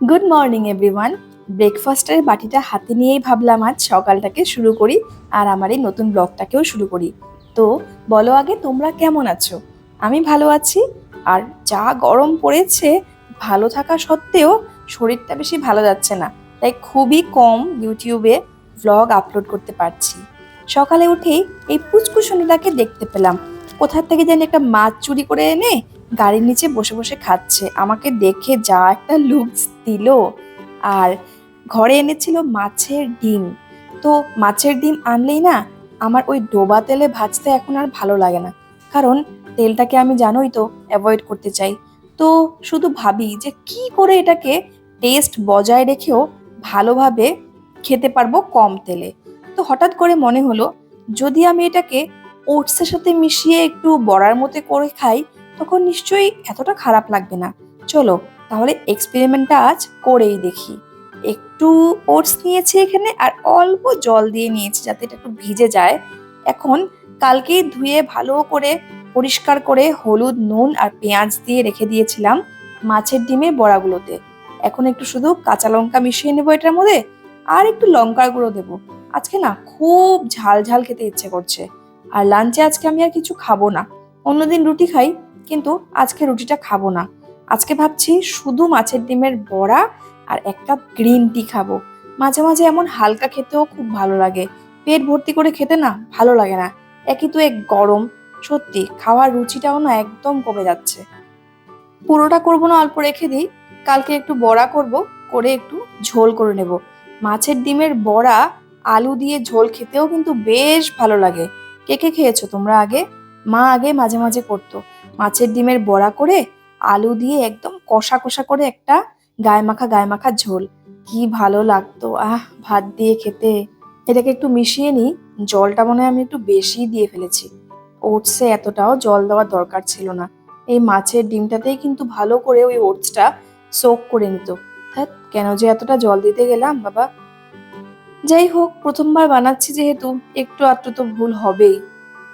Good morning everyone ব্রেকফাস্টের বাটিটা হাতে নিয়েই ভাবলাম আজ সকালটাকে শুরু করি আর আমার এই নতুন ব্লগটাকেও শুরু করি। তো বলো আগে, তোমরা কেমন আছো? আমি ভালো আছি। আর যা গরম পড়েছে, ভালো থাকা সত্ত্বেও শরীরটা বেশি ভালো যাচ্ছে না। তাই খুবই কম ইউটিউবে ভ্লগ আপলোড করতে পারছি। সকালে উঠেই এই পুচকুসুনিটাকে দেখতে পেলাম। কোথার থেকে জানি একটা মাছ চুরি করে এনে গাড়ির নিচে বসে বসে খাচ্ছে। আমাকে দেখে যা একটা লুকস দিল। আর ঘরে এনেছিল মাছের ডিম। তো মাছের ডিম আনলেই না, আমার ওই ডোবা তেলে ভাজতে এখন আর ভালো লাগে না। কারণ তেলটাকে আমি জানোই তো অ্যাভয়েড করতে চাই। তো শুধু ভাবি যে কি করে এটাকে টেস্ট বজায় রেখেও ভালোভাবে খেতে পারব কম তেলে। তো হঠাৎ করে মনে হলো, যদি আমি এটাকে ওটসের সাথে মিশিয়ে একটু বড়ার মতো করে খাই তখন নিশ্চয়ই এতটা খারাপ লাগবে না। চলো, তাহলে এক্সপেরিমেন্টটা আজ করেই দেখি। একটু ওটস নিয়েছি এখানে আর অল্প জল দিয়ে নিয়েছি যাতে এটা একটু ভিজে যায়। এখন কালকেই ধুয়ে ভালো করে পরিষ্কার করে হলুদ, নুন আর পেঁয়াজ দিয়ে রেখে দিয়েছিলাম মাছের ডিমের বড়াগুলোতে। এখন একটু শুধু কাঁচা লঙ্কা মিশিয়ে নেব এটার মধ্যে আর একটু লঙ্কার গুঁড়ো দেবো। আজকে না খুব ঝাল ঝাল খেতে ইচ্ছে করছে। আর লাঞ্চে আজকে আমি আর কিছু খাব না। অন্যদিন রুটি খাই কিন্তু আজকে রুটিটা খাব না। আজকে ভাবছি শুধু মাছের ডিমের বড়া আর এক কাপ গ্রিন টি খাব। মাঝে মাঝে এমন হালকা খেতেও খুব ভালো লাগে। পেট ভর্তি করে খেতে না ভালো লাগে না। একই তো এক গরম। সত্যি, খাওয়ার রুচিটাও না একদম কমে যাচ্ছে। পুরোটা করব না অল্প রেখে দিই। কালকে একটু বড়া করব, করে একটু ঝোল করে নেব। মাছের ডিমের বড়া, আলু দিয়ে ঝোল খেতেও কিন্তু বেশ ভালো লাগে। কে কে খেয়েছো তোমরা আগে? মা আগে, মাঝে মাঝে করতো। মাছের ডিমের বড়া করে আলু দিয়ে একদম কষা কষা করে একটা গায়ে মাখা গায়ে মাখা ঝোল। কি ভালো লাগতো। আহ ভাত দিয়ে খেতে। এটাকে একটু মিশিয়ে নিই। জলটা মনে হয় আমি একটু বেশি দিয়ে ফেলেছি। ওটসে এতটাও জল দেওয়ার দরকার ছিল না। এই মাছের ডিমটাতেই কিন্তু ভালো করে ওই ওটসটা সোক করে নিত। ধ্যাৎ, কেন যে এতটা জল দিতে গেলাম বাবা। যাই হোক প্রথমবার বানাচ্ছি যেহেতু একটু আধটু তো ভুল হবেই।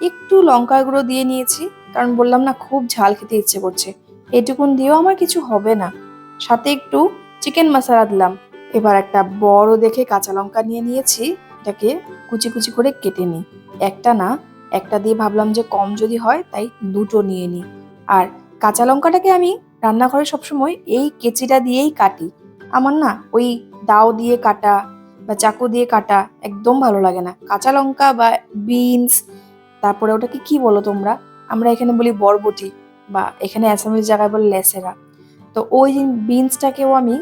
একটু লঙ্কা গুঁড়ো দিয়ে নিয়েছি। কারণ বললাম না, খুব ঝাল খেতে ইচ্ছে করছে। এটুকুন দিয়েও আমার কিছু হবে না। সাথে একটু চিকেন মশলা দিলাম। এবার একটা বড় দেখে কাঁচা লঙ্কা নিয়ে নিয়েছি, এটাকে কুচি কুচি করে কেটে নিই। একটা না, একটা দিয়ে ভাবলাম যে কম যদি হয়, তাই দুটো নিয়ে নিই। আর কাঁচা লঙ্কাটাকে আমি রান্নাঘরে সবসময় এই কেচিটা দিয়েই কাটি। আমার না, ওই দাও দিয়ে কাটা বা চাকু দিয়ে কাটা একদম ভালো লাগে না। কাঁচা লঙ্কা বা বিনস তারপরে ওটাকে কি বলো তোমরা? আমরা এখানে বলি বরবটি বা এখানে অ্যাসামিস জায়গায় বলে লেসেরা। তো ওই বিনসটাকেও আমি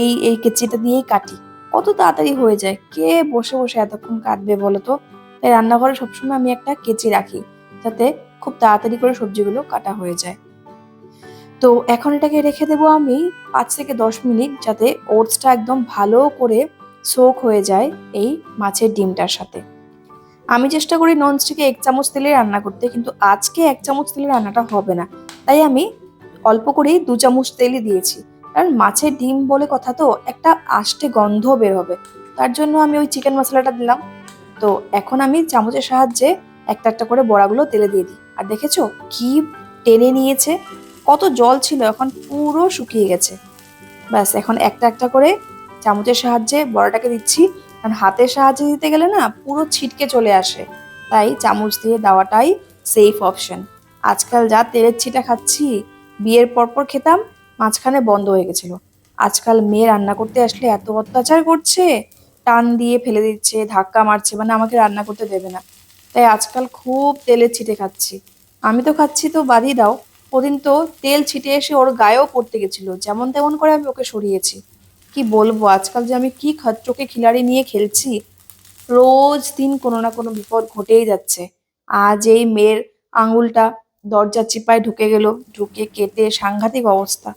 এই এই কেচিটা দিয়েই কাটি। কত তাড়াতাড়ি হয়ে যায়। কে বসে বসে এতক্ষণ কাটবে বলো তো তাই রান্নাঘরে সবসময় আমি একটা কেচি রাখি যাতে খুব তাড়াতাড়ি করে সবজিগুলো কাটা হয়ে যায়। তো এখন এটাকে রেখে দেবো আমি পাঁচ থেকে দশ মিনিট যাতে ওটসটা একদম ভালো করে সোক হয়ে যায় এই মাছের ডিমটার সাথে। আমি চেষ্টা করি ননস্টিকে এক চামচ তেলে রান্না করতে, কিন্তু আজকে এক চামচ তেলে রান্নাটা হবে না। তাই আমি অল্প করেই দু চামচ তেলই দিয়েছি। কারণ মাছের ডিম বলে কথা তো, একটা আষ্টে গন্ধ বের হবে। তার জন্য আমি ওই চিকেন মশলাটা দিলাম। তো এখন আমি চামচের সাহায্যে একটা একটা করে বড়াগুলো তেলে দিয়ে দিই। আর দেখেছ কি টেনে নিয়েছে? কত জল ছিল, এখন পুরো শুকিয়ে গেছে। ব্যাস, এখন একটা একটা করে চামচের সাহায্যে বড়াটাকে দিচ্ছি। কারণ হাতের সাহায্যে দিতে গেলে না পুরো ছিটকে চলে আসে। তাই চামচ দিয়ে দেওয়াটাই সেফ অপশন আজকাল যা তেলের ছিটা খাচ্ছি, বিয়ের পরপর খেতাম, মাঝখানে বন্ধ হয়ে গেছিল। আজকাল মেয়ে রান্না করতে আসলে এত অত্যাচার করছে, টান দিয়ে ফেলে দিচ্ছে, ধাক্কা মারছে মানে আমাকে রান্না করতে দেবে না। তাই আজকাল খুব তেলের ছিটে খাচ্ছি। আমি তো খাচ্ছি তো বাদই দাও। ওদিন তো তেল ছিটে এসে ওর গায়েও পড়তে গেছিল। যেমন তেমন করে আমি ওকে সরিয়েছি। কি বলব? আজকাল যে আমি কি খা- চোখে খিলাড়ি নিয়ে খেলছি, রোজ দিন কোনো না কোনো বিপদ ঘটেই যাচ্ছে। আজ এই মেয়ের আঙুলটা দরজার চিপায় ঢুকে গেল, ঢুকে কেটে সাংঘাতিক অবস্থা।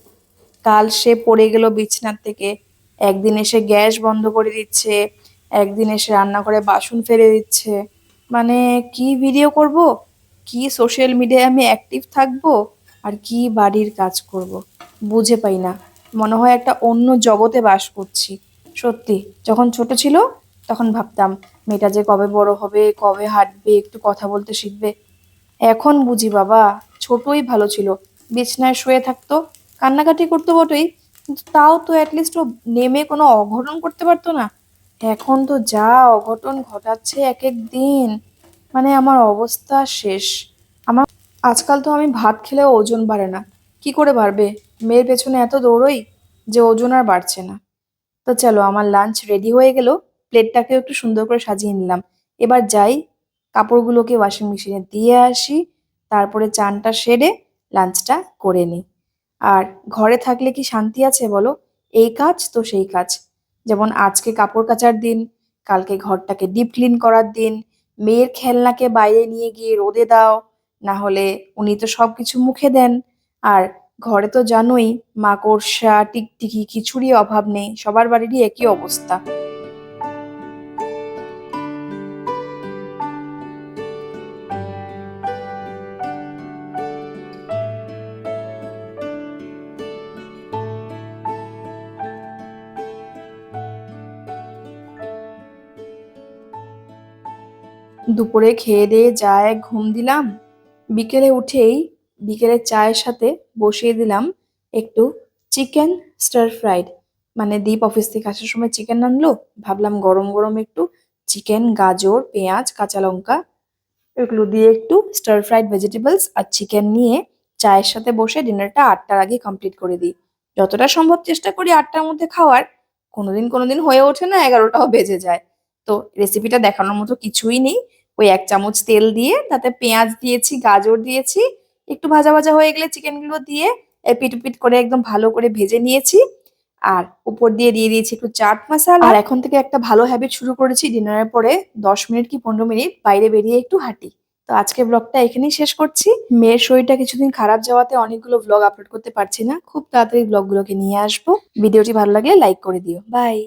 কাল সে পড়ে গেল বিছনার থেকে। একদিন এসে গ্যাস বন্ধ করে দিচ্ছে, একদিন এসে রান্না করে বাসন ফেলে দিচ্ছে। মানে কি ভিডিও করব? কি সোশ্যাল মিডিয়ায় আমি অ্যাক্টিভ থাকব? আর কি বাড়ির কাজ করব? বুঝে পাই না। মনে হয় একটা অন্য জগতে বাস করছি। সত্যি, যখন ছোট ছিল, তখন ভাবতাম, মেয়েটা যে কবে বড় হবে, কবে হাঁটবে, একটু কথা বলতে শিখবে। এখন বুঝি বাবা, ছোটই ভালো ছিল, বিছনায় শুয়ে থাকতো, কান্নাকাটি করতো বটেই, কিন্তু তাও তো অ্যাটলিস্ট ও নেমে কোনো অঘটন করতে পারতো না। এখন তো যা অঘটন ঘটাচ্ছে এক এক দিন মানে আমার অবস্থা শেষ। আমার আজকাল তো আমি ভাত খেলেও ওজন বাড়ে না। কি করে বাড়বে মেয়ের পেছনে এত দৌড়ই যে ওজন আর বাড়ছে না। তো চলো, আমার লাঞ্চ রেডি হয়ে গেল। প্লেটটাকেও একটু সুন্দর করে সাজিয়ে নিলাম। এবার যাই, কাপড়গুলোকে ওয়াশিং মেশিনে দিয়ে আসি। তারপরে চানটা সেরে লাঞ্চটা করে নিই। আর ঘরে থাকলে কি শান্তি আছে বলো? এই কাজ তো সেই কাজ। যেমন আজকে কাপড় কাচার দিন, কালকে ঘরটাকে ডিপ ক্লিন করার দিন, মেয়ের খেলনাকে বাইরে নিয়ে গিয়ে রোদে দাও, না হলে উনি তো সব কিছু মুখে দেন। আর ঘরে তো জানোই মাকড়সা টিকটিকি কিছুরই অভাব নেই, সবার বাড়িরই একই অবস্থা। দুপুরে খেয়ে দিয়ে যা এক ঘুম দিলাম। বিকেলে উঠেই বিকেলের চায়ের সাথে বসিয়ে দিলাম একটু চিকেন স্টার ফ্রাইড। মানে দীপ অফিস থেকে আসার সময় চিকেন আনলো, ভাবলাম গরম গরম একটু চিকেন, গাজর, পেঁয়াজ, কাঁচা লঙ্কা এগুলো দিয়ে একটু স্টার ফ্রাইড ভেজিটেবলস আর চিকেন নিয়ে চায়ের সাথে বসে ডিনারটা আটটার আগে কমপ্লিট করে দিই। যতটা সম্ভব চেষ্টা করি আটটার মধ্যে খাওয়ার, কোনোদিন কোনোদিন হয়ে ওঠে না এগারোটাও বেজে যায়। তো রেসিপিটা দেখানোর মতো কিছুই নেই। ওই এক চামচ তেল দিয়ে তাতে পেঁয়াজ দিয়েছি, গাজর দিয়েছি একটু ভাজা ভাজা হয়ে গেলে চিকেনগুলো দিয়ে পিট পিট করে একদম ভালো করে ভেজে নিয়েছি। আর উপর দিয়ে দিয়ে দিয়েছি একটু চাট মশলা। আর এখন থেকে একটা ভালো হ্যাবিট শুরু করেছি ডিনারের পরে দশ মিনিট কি পনেরো মিনিট বাইরে বেরিয়ে একটু হাঁটি। তো আজকে ব্লগটা এখানেই শেষ করছি। মেয়ের শরীরটা কিছুদিন খারাপ যাওয়াতে অনেকগুলো ব্লগ আপলোড করতে পারছি না। খুব তাড়াতাড়ি ব্লগগুলোকে নিয়ে আসব। ভিডিওটি ভালো লাগলে লাইক করে দিও। বাই